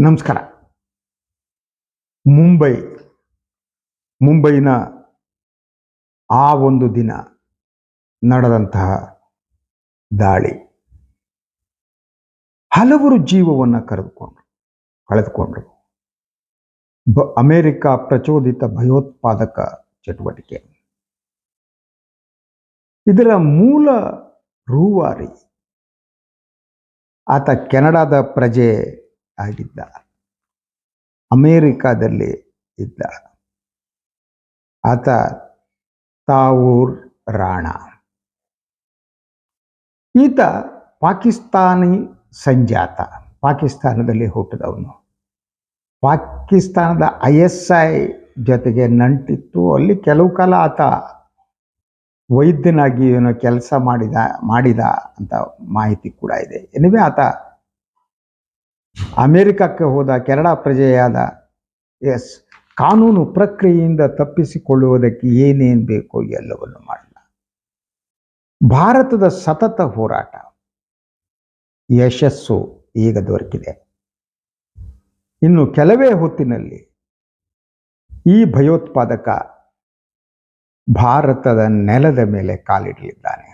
ನಮಸ್ಕಾರ. ಮುಂಬೈ, ಮುಂಬೈನ ಆ ಒಂದು ದಿನ ನಡೆದಂತಹ ದಾಳಿ. ಹಲವರು ಜೀವವನ್ನು ಕರೆದುಕೊಂಡ್ರು, ಕಳೆದುಕೊಂಡ್ರು. ಬ, ಅಮೆರಿಕ ಪ್ರಚೋದಿತ ಭಯೋತ್ಪಾದಕ ಚಟುವಟಿಕೆ. ಇದರ ಮೂಲ ರೂವಾರಿ ಆತ ಕೆನಡಾದ ಪ್ರಜೆ ಆಗಿದ್ದ. ಅಮೇರಿಕಾದಲ್ಲಿ ಇದ್ದ. ಆತ ತಾವೂರ್ ರಾಣ. ಈತ ಪಾಕಿಸ್ತಾನಿ ಸಂಜಾತ. ಪಾಕಿಸ್ತಾನದಲ್ಲಿ ಹುಟ್ಟಿದವನು. ಪಾಕಿಸ್ತಾನದ ಐ ಎಸ್ ಐ ಜೊತೆಗೆ ನಂಟಿತ್ತು. ಅಲ್ಲಿ ಕೆಲವು ಕಾಲ ಆತ ವೈದ್ಯನಾಗಿ ಏನೋ ಕೆಲಸ ಮಾಡಿದ ಮಾಡಿದ ಅಂತ ಮಾಹಿತಿ ಕೂಡ ಇದೆ. ಎನಿವೆ ಆತ ಅಮೆರಿಕಕ್ಕೆ ಹೋದ ಕೆನಡಾ ಪ್ರಜೆಯಾದ, ಎಸ್, ಕಾನೂನು ಪ್ರಕ್ರಿಯೆಯಿಂದ ತಪ್ಪಿಸಿಕೊಳ್ಳುವುದಕ್ಕೆ ಏನೇನು ಬೇಕೋ ಎಲ್ಲವನ್ನು ಮಾಡಿದ. ಭಾರತದ ಸತತ ಹೋರಾಟ, ಯಶಸ್ಸು ಈಗ ದೊರಕಿದೆ. ಇನ್ನು ಕೆಲವೇ ಹೊತ್ತಿನಲ್ಲಿ ಈ ಭಯೋತ್ಪಾದಕ ಭಾರತದ ನೆಲದ ಮೇಲೆ ಕಾಲಿಡಲಿದ್ದಾನೆ.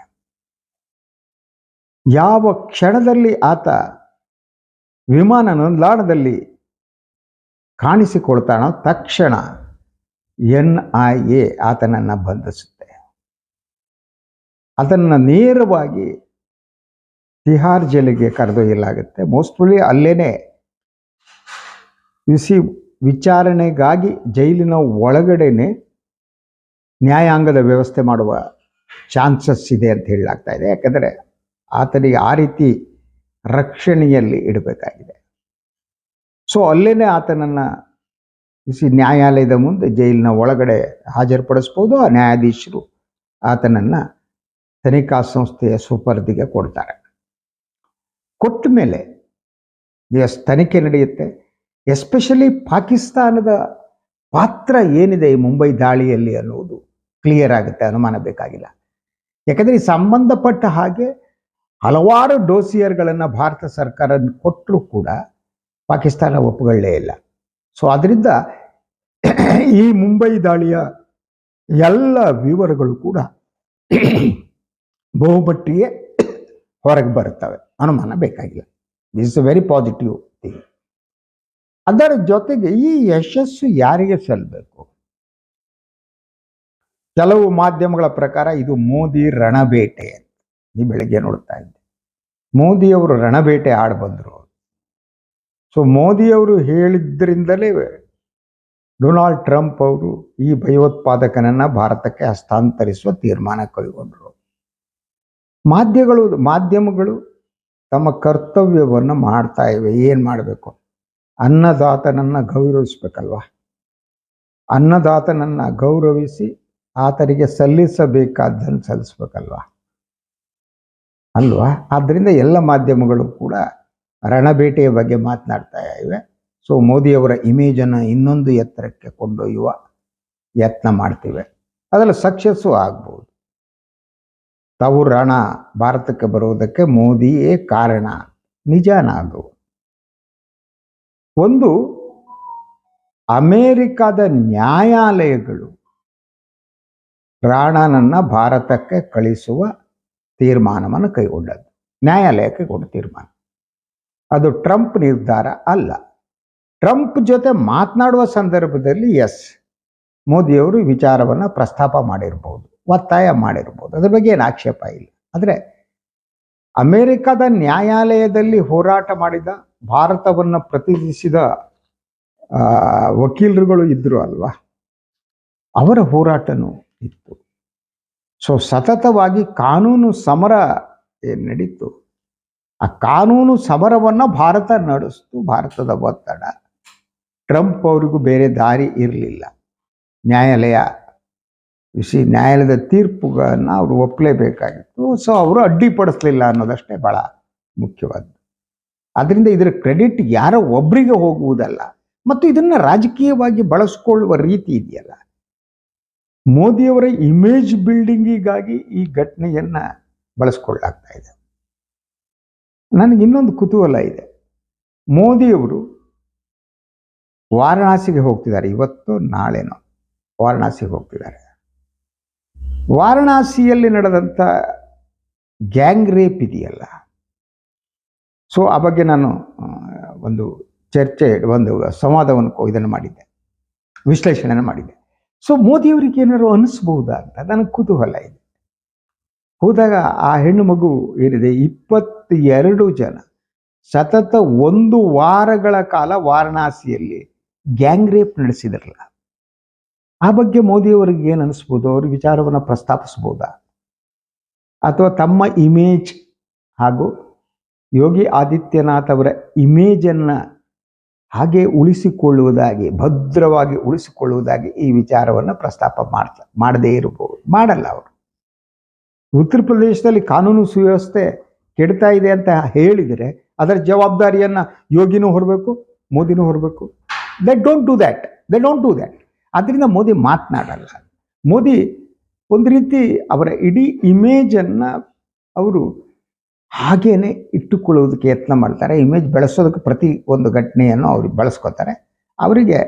ಯಾವ ಕ್ಷಣದಲ್ಲಿ ಆತ ವಿಮಾನ ನಿಲ್ದಾಣದಲ್ಲಿ ಕಾಣಿಸಿಕೊಳ್ತಾನೋ ತಕ್ಷಣ ಎನ್ ಐ ಎ ಆತನನ್ನು ಬಂಧಿಸುತ್ತೆ. ಅದನ್ನು ನೇರವಾಗಿ ತಿಹಾರ್ ಜೈಲಿಗೆ ಕರೆದೊಯ್ಯಲಾಗುತ್ತೆ. ಮೋಸ್ಟ್ಲಿ ಅಲ್ಲೇನೆ ಬಿಸಿ ವಿಚಾರಣೆಗಾಗಿ ಜೈಲಿನ ಒಳಗಡೆನೆ ನ್ಯಾಯಾಂಗದ ವ್ಯವಸ್ಥೆ ಮಾಡುವ ಚಾನ್ಸಸ್ ಇದೆ ಅಂತ ಹೇಳಲಾಗ್ತಾ ಇದೆ. ಯಾಕಂದರೆ ಆತನಿಗೆ ಆ ರೀತಿ ರಕ್ಷಣೆಯಲ್ಲಿ ಇಡಬೇಕಾಗಿದೆ. ಸೊ ಅಲ್ಲೇನೆ ಆತನನ್ನು ಬಿಸಿ ನ್ಯಾಯಾಲಯದ ಮುಂದೆ ಜೈಲಿನ ಒಳಗಡೆ ಹಾಜರುಪಡಿಸ್ಬೋದು. ಆ ನ್ಯಾಯಾಧೀಶರು ಆತನನ್ನು ತನಿಖಾ ಸಂಸ್ಥೆಯ ಸುಪರ್ದಿಗೆ ಕೊಡ್ತಾರೆ. ಕೊಟ್ಟ ಮೇಲೆ ಎಸ್ ತನಿಖೆ ನಡೆಯುತ್ತೆ. ಎಸ್ಪೆಷಲಿ ಪಾಕಿಸ್ತಾನದ ಪಾತ್ರ ಏನಿದೆ ಈ ಮುಂಬೈ ದಾಳಿಯಲ್ಲಿ ಅನ್ನುವುದು ಕ್ಲಿಯರ್ ಆಗುತ್ತೆ, ಅನುಮಾನ ಬೇಕಾಗಿಲ್ಲ. ಯಾಕಂದರೆ ಸಂಬಂಧಪಟ್ಟ ಹಾಗೆ ಹಲವಾರು ಡೋಸಿಯರ್ಗಳನ್ನು ಭಾರತ ಸರ್ಕಾರ ಕೊಟ್ಟರೂ ಕೂಡ ಪಾಕಿಸ್ತಾನ ಒಪ್ಪುಗಳೇ ಇಲ್ಲ. ಸೊ ಅದರಿಂದ ಈ ಮುಂಬೈ ದಾಳಿಯ ಎಲ್ಲ ವಿವರಗಳು ಕೂಡ ಬಹುಮಟ್ಟಿಗೆ ಹೊರಗೆ ಬರುತ್ತವೆ. ಅನುಮಾನ ಬೇಕಾಗಿಲ್ಲ. This is very positive thing ಅದರ ಜೊತೆಗೆ ಈ ಯಶಸ್ಸು ಯಾರಿಗೆ ಸಲ್ಲಬೇಕು ಕೆಲವು ಮಾಧ್ಯಮಗಳ ಪ್ರಕಾರ ಇದು ಮೋದಿ ರಣಬೇಟೆ ಈ ಬೆಳಗ್ಗೆ ನೋಡ್ತಾ ಇದ್ದೆ. ಮೋದಿಯವರು ರಣಬೇಟೆ ಆಡ್ ಬಂದರು. ಸೊ ಮೋದಿಯವರು ಹೇಳಿದ್ರಿಂದಲೇ ಡೊನಾಲ್ಡ್ ಟ್ರಂಪ್ ಅವರು ಈ ಭಯೋತ್ಪಾದಕನನ್ನ ಭಾರತಕ್ಕೆ ಹಸ್ತಾಂತರಿಸುವ ತೀರ್ಮಾನ ಕೈಗೊಂಡರು. ಮಾಧ್ಯಮಗಳು ಮಾಧ್ಯಮಗಳು ತಮ್ಮ ಕರ್ತವ್ಯವನ್ನು ಮಾಡ್ತಾ ಇವೆ. ಏನು ಮಾಡಬೇಕು? ಅನ್ನದಾತನನ್ನು ಗೌರವಿಸ್ಬೇಕಲ್ವಾ? ಅನ್ನದಾತನನ್ನು ಗೌರವಿಸಿ ಆತನಿಗೆ ಸಲ್ಲಿಸಬೇಕಾದ್ದನ್ನು ಸಲ್ಲಿಸ್ಬೇಕಲ್ವಾ? ಅಲ್ವಾ? ಆದ್ದರಿಂದ ಎಲ್ಲ ಮಾಧ್ಯಮಗಳು ಕೂಡ ರಣಬೇಟೆಯ ಬಗ್ಗೆ ಮಾತನಾಡ್ತಾ ಇವೆ. ಸೊ ಮೋದಿಯವರ ಇಮೇಜನ್ನು ಇನ್ನೊಂದು ಎತ್ತರಕ್ಕೆ ಕೊಂಡೊಯ್ಯುವ ಯತ್ನ ಮಾಡ್ತಿವೆ. ಅದರಲ್ಲಿ ಸಕ್ಸಸ್ಸು ಆಗ್ಬೋದು. ತಾವು ರಣ ಭಾರತಕ್ಕೆ ಬರುವುದಕ್ಕೆ ಮೋದಿಯೇ ಕಾರಣ. ನಿಜಾನ ಅದು. ಒಂದು, ಅಮೇರಿಕಾದ ನ್ಯಾಯಾಲಯಗಳು ರಾಣನನ್ನು ಭಾರತಕ್ಕೆ ಕಳಿಸುವ ತೀರ್ಮಾನವನ್ನು ಕೈಗೊಂಡದ್ದು. ನ್ಯಾಯಾಲಯಕ್ಕೆ ಕೊಟ್ಟ ತೀರ್ಮಾನ. ಅದು ಟ್ರಂಪ್ ನಿರ್ಧಾರ ಅಲ್ಲ. ಟ್ರಂಪ್ ಜೊತೆ ಮಾತನಾಡುವ ಸಂದರ್ಭದಲ್ಲಿ ಎಸ್. ಮೋದಿಯವರು ವಿಚಾರವನ್ನು ಪ್ರಸ್ತಾಪ ಮಾಡಿರ್ಬೋದು, ಒತ್ತಾಯ ಮಾಡಿರ್ಬೋದು. ಅದ್ರ ಬಗ್ಗೆ ಏನು ಆಕ್ಷೇಪ ಇಲ್ಲ. ಆದರೆ ಅಮೆರಿಕದ ನ್ಯಾಯಾಲಯದಲ್ಲಿ ಹೋರಾಟ ಮಾಡಿದ, ಭಾರತವನ್ನು ಪ್ರತಿನಿಧಿಸಿದ ವಕೀಲರುಗಳು ಇದ್ದರು ಅಲ್ವಾ? ಅವರ ಹೋರಾಟನೂ ಇತ್ತು. ಸೊ ಸತತವಾಗಿ ಕಾನೂನು ಸಮರ ಏನು ನಡೀತು? ಆ ಕಾನೂನು ಸಮರವನ್ನು ಭಾರತ ನಡೆಸ್ತು, ಭಾರತದ ಒತ್ತಡ. ಟ್ರಂಪ್ ಅವರಿಗೂ ಬೇರೆ ದಾರಿ ಇರಲಿಲ್ಲ. ನ್ಯಾಯಾಲಯ ವಿಷಿ ನ್ಯಾಯಾಲಯದ ತೀರ್ಪುಗಳನ್ನು ಅವರು ಒಪ್ಪಲೇಬೇಕಾಗಿತ್ತು ಸೊ ಅವರು ಅಡ್ಡಿಪಡಿಸ್ಲಿಲ್ಲ ಅನ್ನೋದಷ್ಟೇ ಭಾಳ ಮುಖ್ಯವಾದ್ದು. ಅದರಿಂದ ಇದರ ಕ್ರೆಡಿಟ್ ಯಾರೋ ಒಬ್ಬರಿಗೆ ಹೋಗುವುದಲ್ಲ. ಮತ್ತು ಇದನ್ನು ರಾಜಕೀಯವಾಗಿ ಬಳಸ್ಕೊಳ್ಳುವ ರೀತಿ ಇದೆಯಲ್ಲ. ಮೋದಿಯವರ ಇಮೇಜ್ ಬಿಲ್ಡಿಂಗಿಗಾಗಿ ಈ ಘಟನೆಯನ್ನು ಬಳಸ್ಕೊಳ್ಳಾಗ್ತಾ ಇದೆ. ನನಗೆ ಇನ್ನೊಂದು ಕುತೂಹಲ ಇದೆ. ಮೋದಿಯವರು ವಾರಣಾಸಿಗೆ ಹೋಗ್ತಿದ್ದಾರೆ. ಇವತ್ತು, ನಾಳೆನೋ ವಾರಣಾಸಿಗೆ ಹೋಗ್ತಿದ್ದಾರೆ. ವಾರಣಾಸಿಯಲ್ಲಿ ನಡೆದಂಥ ಗ್ಯಾಂಗ್ ರೇಪ್ ಇದೆಯಲ್ಲ? ಸೊ ಆ ಬಗ್ಗೆ ನಾನು ಒಂದು ಚರ್ಚೆ, ಒಂದು ಸಂವಾದವನ್ನು ಇದನ್ನು ಮಾಡಿದ್ದೆ. ವಿಶ್ಲೇಷಣೆಯನ್ನು ಮಾಡಿದ್ದೆ. ಸೊ ಮೋದಿಯವರಿಗೆ ಏನಾದ್ರು ಅನಿಸ್ಬಹುದಾ ಅಂತ? ನನಗೆ ಕುತೂಹಲ ಇದೆ. ಹೋದಾಗ ಆ ಹೆಣ್ಣು ಮಗು ಏನಿದೆ, ಇಪ್ಪತ್ತೆರಡು ಜನ ಸತತ ಒಂದು ವಾರಗಳ ಕಾಲ ವಾರಣಾಸಿಯಲ್ಲಿ ಗ್ಯಾಂಗ್ ರೇಪ್ ನಡೆಸಿದ್ರಲ್ಲ. ಆ ಬಗ್ಗೆ ಮೋದಿಯವರಿಗೆ ಏನು ಅನಿಸ್ಬೋದು? ಅವ್ರ ವಿಚಾರವನ್ನು ಪ್ರಸ್ತಾಪಿಸ್ಬೋದಾ? ಅಥವಾ ತಮ್ಮ ಇಮೇಜ್ ಹಾಗೂ ಯೋಗಿ ಆದಿತ್ಯನಾಥ್ ಅವರ ಇಮೇಜನ್ನು ಹಾಗೆ ಉಳಿಸಿಕೊಳ್ಳುವುದಾಗಿ, ಭದ್ರವಾಗಿ ಉಳಿಸಿಕೊಳ್ಳುವುದಾಗಿ ಈ ವಿಚಾರವನ್ನು ಪ್ರಸ್ತಾಪ ಮಾಡ್ತಾ, ಮಾಡದೇ ಇರಬಹುದು, ಮಾಡಲ್ಲ ಅವರು. ಉತ್ತರ ಪ್ರದೇಶದಲ್ಲಿ ಕಾನೂನು ಸುವ್ಯವಸ್ಥೆ ಕೆಡ್ತಾ ಇದೆ ಅಂತ ಹೇಳಿದರೆ ಅದರ ಜವಾಬ್ದಾರಿಯನ್ನು ಯೋಗಿನೂ ಹೊರಬೇಕು, ಮೋದಿನೂ ಹೊರಬೇಕು. They don't do that they don't do that ಅದರಿಂದ ಮೋದಿ ಮಾತನಾಡಲ್ಲ. ಮೋದಿ ಒಂದು ರೀತಿ ಅವರ ಇಡೀ ಇಮೇಜನ್ನು ಅವರು ಹಾಗೇನೆ ಇಟ್ಟುಕೊಳ್ಳೋದಕ್ಕೆ ಯತ್ನ ಮಾಡ್ತಾರೆ. ಇಮೇಜ್ ಬೆಳೆಸೋದಕ್ಕೆ ಪ್ರತಿ ಒಂದು ಘಟನೆಯನ್ನು ಅವ್ರಿಗೆ ಬಳಸ್ಕೊತಾರೆ. ಅವರಿಗೆ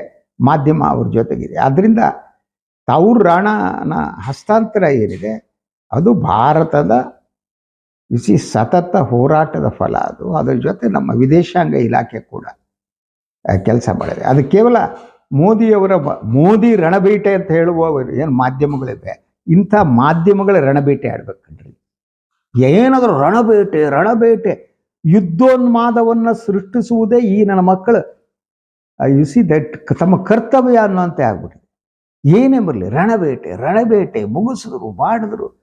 ಮಾಧ್ಯಮ ಅವ್ರ ಜೊತೆಗಿದೆ. ಅದರಿಂದ ತೌರ್ ರಾಣನ ಹಸ್ತಾಂತರ ಏನಿದೆ, ಅದು ಭಾರತದ ಇಸಿ ಸತತ ಹೋರಾಟದ ಫಲ ಅದು. ಅದರ ಜೊತೆ ನಮ್ಮ ವಿದೇಶಾಂಗ ಇಲಾಖೆ ಕೂಡ ಕೆಲಸ ಮಾಡಿದೆ. ಅದು ಕೇವಲ ಮೋದಿಯವರ ಮೋದಿ ರಣಬೇಟೆ ಅಂತ ಹೇಳುವವರು ಏನು ಮಾಧ್ಯಮಗಳಿವೆ, ಇಂಥ ಮಾಧ್ಯಮಗಳ ರಣಬೇಟೆ ಆಡ್ಬೇಕನ್ರಿ. ಏನಾದರೂ ರಣಬೇಟೆ ರಣಬೇಟೆ, ಯುದ್ಧೋನ್ಮಾದವನ್ನು ಸೃಷ್ಟಿಸುವುದೇ ಈ ನನ್ನ ಮಕ್ಕಳು. ಯು ಸಿ ದಟ್ ತಮ್ಮ ಕರ್ತವ್ಯ ಅನ್ನುವಂತೆ ಆಗ್ಬಿಟ್ಟಿದೆ. ಏನೇ ಬರಲಿ, ರಣಬೇಟೆ ರಣಬೇಟೆ, ಮುಗಿಸಿದ್ರು, ಮಾಡಿದ್ರು.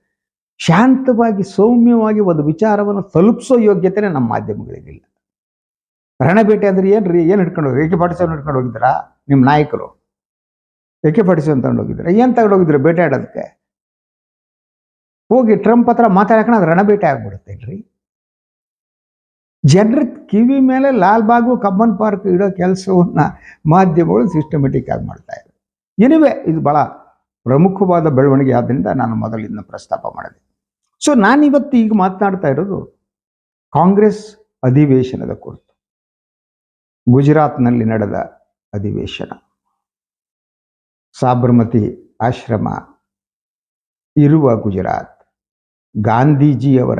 ಶಾಂತವಾಗಿ, ಸೌಮ್ಯವಾಗಿ ಒಂದು ವಿಚಾರವನ್ನು ತಲುಪಿಸೋ ಯೋಗ್ಯತೆನೇ ನಮ್ಮ ಮಾಧ್ಯಮಗಳಿಗಿಲ್ಲ ರಣಬೇಟೆ ಅಂದ್ರೆ ಏನ್ರಿ, ಏನು ಹಿಡ್ಕೊಂಡು ಹೋಗಿ, ಏಕೆ ಪಾಟಿಸೋನ್ ಹಿಡ್ಕೊಂಡು ಹೋಗಿದ್ದೀರಾ? ನಿಮ್ಮ ನಾಯಕರು. ಏಕೆ ಪಾಟಿಸೋನ್ ತಗೊಂಡು ಹೋಗಿದ್ದೀರಾ? ಏನು ತಗೊಂಡು ಹೋಗಿದ್ದೀರಾ? ಬೇಟೆ ಆಡೋದಕ್ಕೆ? ಹೋಗಿ ಟ್ರಂಪ್ ಹತ್ರ ಮಾತಾಡಕಣ ಅದು ರಣಬೇಟೆ ಆಗ್ಬಿಡುತ್ತೆ ರೀ ಜನರ ಕಿವಿ ಮೇಲೆ ಲಾಲ್ಬಾಗು ಕಬ್ಬನ್ ಪಾರ್ಕ್ ಇಡೋ ಕೆಲಸವನ್ನ ಮಾಧ್ಯಮಗಳು ಸಿಸ್ಟಮೆಟಿಕ್ ಆಗಿ ಮಾಡ್ತಾ ಇವೆ. ಎನಿವೆ ಇದು ಬಹಳ ಪ್ರಮುಖವಾದ ಬೆಳವಣಿಗೆ ಆದ್ದರಿಂದ ನಾನು ಮೊದಲಿಂದ ಪ್ರಸ್ತಾಪ ಮಾಡಿದೆ. ಸೊ ನಾನಿವತ್ತು ಈಗ ಮಾತನಾಡ್ತಾ ಇರೋದು ಕಾಂಗ್ರೆಸ್ ಅಧಿವೇಶನದ ಕುರಿತು. ಗುಜರಾತ್ನಲ್ಲಿ ನಡೆದ ಅಧಿವೇಶನ. ಸಾಬರ್ಮತಿ ಆಶ್ರಮ ಇರುವ ಗುಜರಾತ್. ಗಾಂಧೀಜಿಯವರ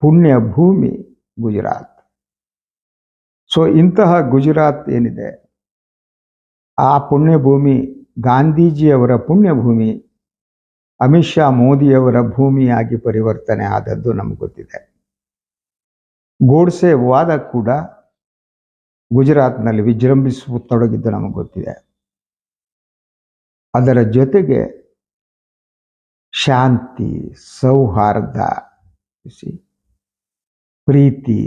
ಪುಣ್ಯ ಭೂಮಿ ಗುಜರಾತ್. ಸೊ ಇಂತಹ ಗುಜರಾತ್ ಏನಿದೆ? ಆ ಪುಣ್ಯಭೂಮಿ ಗಾಂಧೀಜಿಯವರ ಪುಣ್ಯಭೂಮಿ, ಅಮಿತ್ ಶಾ ಮೋದಿಯವರ ಭೂಮಿಯಾಗಿ ಪರಿವರ್ತನೆ ಆದದ್ದು ನಮ್ಗೆ ಗೊತ್ತಿದೆ. ಗೋಡ್ಸೆ ವಾದ ಕೂಡ ಗುಜರಾತ್ನಲ್ಲಿ ವಿಜೃಂಭಿಸತೊಡಗಿದ್ದು ನಮಗೆ ಗೊತ್ತಿದೆ. ಅದರ ಜೊತೆಗೆ ಶಾಂತಿ, ಸೌಹಾರ್ದ ಪ್ರೀತಿ,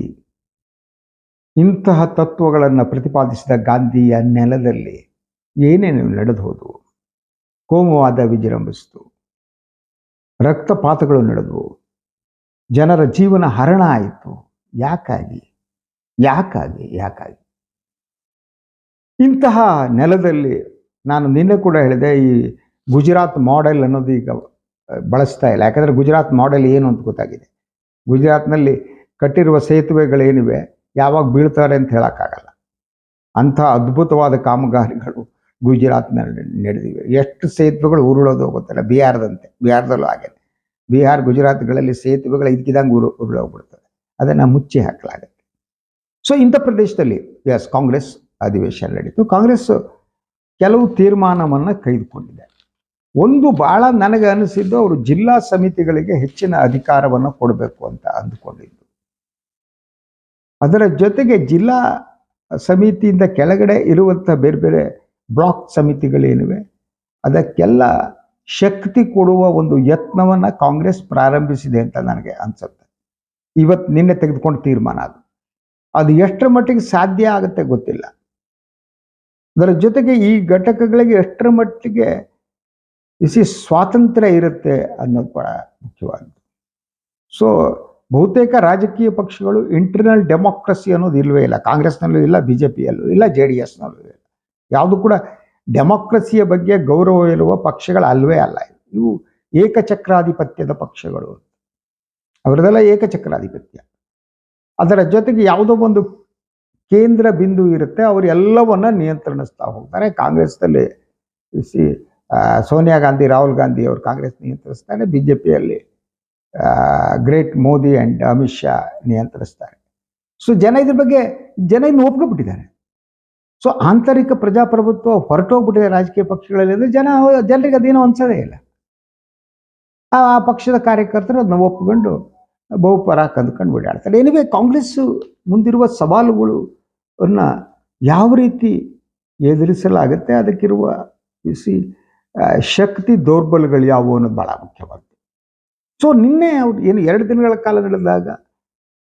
ಇಂತಹ ತತ್ವಗಳನ್ನು ಪ್ರತಿಪಾದಿಸಿದ ಗಾಂಧಿಯ ನೆಲದಲ್ಲಿ ಏನೇನು ನಡೆದು ಹೋದವು ಕೋಮುವಾದ ವಿಜೃಂಭಿಸಿತು. ರಕ್ತಪಾತಗಳು ನಡೆದವು. ಜನರ ಜೀವನ ಹರಣ ಆಯಿತು. ಯಾಕಾಗಿ? ಯಾಕಾಗಿ? ಯಾಕಾಗಿ? ಇಂತಹ ನೆಲದಲ್ಲಿ ನಾನು ನಿನ್ನೆ ಕೂಡ ಹೇಳಿದೆ, ಈ ಗುಜರಾತ್ ಮಾಡೆಲ್ ಅನ್ನೋದು ಈಗ ಬಳಸ್ತಾ ಇಲ್ಲ. ಯಾಕಂದರೆ ಗುಜರಾತ್ ಮಾಡೆಲ್ ಏನು ಅಂತ ಗೊತ್ತಾಗಿದೆ. ಗುಜರಾತ್ನಲ್ಲಿ ಕಟ್ಟಿರುವ ಸೇತುವೆಗಳೇನಿವೆ, ಯಾವಾಗ ಬೀಳ್ತಾರೆ ಅಂತ ಹೇಳೋಕ್ಕಾಗಲ್ಲ. ಅಂಥ ಅದ್ಭುತವಾದ ಕಾಮಗಾರಿಗಳು ಗುಜರಾತ್ನಲ್ಲಿ ನಡೆದಿವೆ. ಎಷ್ಟು ಸೇತುವೆಗಳು ಉರುಳೋದು ಗೊತ್ತಿಲ್ಲ? ಬಿಹಾರದಂತೆ. ಬಿಹಾರದಲ್ಲೂ ಹಾಗೆ. ಬಿಹಾರ್, ಗುಜರಾತ್ಗಳಲ್ಲಿ ಸೇತುವೆಗಳು ಇದ್ಕಿದಂಗೆ ಉರು ಉರುಳೋಗ್ಬಿಡ್ತವೆ ಅದನ್ನು ಮುಚ್ಚಿ ಹಾಕಲಾಗುತ್ತೆ. ಸೊ ಇಂಥ ಪ್ರದೇಶದಲ್ಲಿ ಎಸ್ ಕಾಂಗ್ರೆಸ್ ಅಧಿವೇಶನ ನಡೀತು. ಕಾಂಗ್ರೆಸ್ ಕೆಲವು ತೀರ್ಮಾನವನ್ನು ಕೈದುಕೊಂಡಿದೆ. ಒಂದು ಭಾಳ ನನಗೆ ಅನಿಸಿದ್ದು ಅವರು ಜಿಲ್ಲಾ ಸಮಿತಿಗಳಿಗೆ ಹೆಚ್ಚಿನ ಅಧಿಕಾರವನ್ನು ಕೊಡಬೇಕು ಅಂತ ಅಂದುಕೊಂಡಿದ್ದು. ಅದರ ಜೊತೆಗೆ ಜಿಲ್ಲಾ ಸಮಿತಿಯಿಂದ ಕೆಳಗಡೆ ಇರುವಂಥ ಬೇರೆ ಬೇರೆ ಬ್ಲಾಕ್ ಸಮಿತಿಗಳೇನಿವೆ, ಅದಕ್ಕೆಲ್ಲ ಶಕ್ತಿ ಕೊಡುವ ಒಂದು ಯತ್ನವನ್ನು ಕಾಂಗ್ರೆಸ್ ಪ್ರಾರಂಭಿಸಿದೆ ಅಂತ ನನಗೆ ಅನಿಸುತ್ತೆ. ಇವತ್ತು ನಿನ್ನೆ ತೆಗೆದುಕೊಂಡು ತೀರ್ಮಾನ ಅದು. ಅದು ಎಷ್ಟರ ಮಟ್ಟಿಗೆ ಸಾಧ್ಯ ಆಗುತ್ತೆ ಗೊತ್ತಿಲ್ಲ. ಅದರ ಜೊತೆಗೆ ಈ ಘಟಕಗಳಿಗೆ ಎಷ್ಟರ ಮಟ್ಟಿಗೆ ಇಸಿ ಸ್ವಾತಂತ್ರ್ಯ ಇರುತ್ತೆ ಅನ್ನೋದು ಕೂಡ ಮುಖ್ಯವಾದ ಸೊ ಬಹುತೇಕ ರಾಜಕೀಯ ಪಕ್ಷಗಳು ಇಂಟರ್ನಲ್ ಡೆಮೋಕ್ರಸಿ ಅನ್ನೋದು ಇಲ್ಲವೇ ಇಲ್ಲ ಕಾಂಗ್ರೆಸ್ನಲ್ಲೂ ಇಲ್ಲ ಬಿ ಜೆ ಪಿಯಲ್ಲೂ ಇಲ್ಲ ಜೆ ಡಿ ಎಸ್ನಲ್ಲೂ ಇಲ್ಲ ಯಾವುದು ಕೂಡ ಡೆಮೋಕ್ರಸಿಯ ಬಗ್ಗೆ ಗೌರವ ಇರುವ ಪಕ್ಷಗಳು ಅಲ್ವೇ ಅಲ್ಲ. ಇವು ಏಕಚಕ್ರಾಧಿಪತ್ಯದ ಪಕ್ಷಗಳು ಅವರದೆಲ್ಲ ಏಕಚಕ್ರಾಧಿಪತ್ಯ. ಅದರ ಜೊತೆಗೆ ಯಾವುದೋ ಒಂದು ಕೇಂದ್ರ ಬಿಂದು ಇರುತ್ತೆ, ಅವರು ಎಲ್ಲವನ್ನ ನಿಯಂತ್ರಿಸ್ತಾ ಹೋಗ್ತಾರೆ. ಕಾಂಗ್ರೆಸ್ನಲ್ಲಿ ಸಿ ಸೋನಿಯಾ ಗಾಂಧಿ, ರಾಹುಲ್ ಗಾಂಧಿ ಅವರು ಕಾಂಗ್ರೆಸ್ ನಿಯಂತ್ರಿಸ್ತಾರೆ ಬಿ ಜೆ ಪಿಯಲ್ಲಿ ಗ್ರೇಟ್ ಮೋದಿ ಆ್ಯಂಡ್ ಅಮಿತ್ ಶಾ ನಿಯಂತ್ರಿಸ್ತಾರೆ. ಸೊ, ಜನ ಇದ್ರ ಬಗ್ಗೆ, ಜನ ಇನ್ನು ಒಪ್ಕೊಬಿಟ್ಟಿದ್ದಾರೆ. ಸೊ, ಆಂತರಿಕ ಪ್ರಜಾಪ್ರಭುತ್ವ ಹೊರಟೋಗ್ಬಿಟ್ಟಿದೆ ರಾಜಕೀಯ ಪಕ್ಷಗಳಲ್ಲಿ ಅಂದರೆ ಜನ, ಜನರಿಗೆ ಅದೇನೋ ಅನ್ಸೋದೇ ಇಲ್ಲ. ಆ ಪಕ್ಷದ ಕಾರ್ಯಕರ್ತರು ಅದನ್ನ ಒಪ್ಕೊಂಡು ಬಹುಪರ ಕಂದ್ಕೊಂಡು ಓಡಾಡ್ತಾರೆ. ಏನಿವೆ ಕಾಂಗ್ರೆಸ್ ಮುಂದಿರುವ ಸವಾಲುಗಳು ಅನ್ನ ಯಾವ ರೀತಿ ಎದುರಿಸಲಾಗುತ್ತೆ, ಅದಕ್ಕಿರುವ ಸಿ ಶಕ್ತಿ ದೌರ್ಬಲ್ಯಗಳು ಯಾವುವು ಅನ್ನೋದು ಭಾಳ ಮುಖ್ಯವಾಗಿದೆ. ಸೊ ನಿನ್ನೆ ಅವ್ರು ಏನು ಎರಡು ದಿನಗಳ ಕಾಲ ನಡೆದಾಗ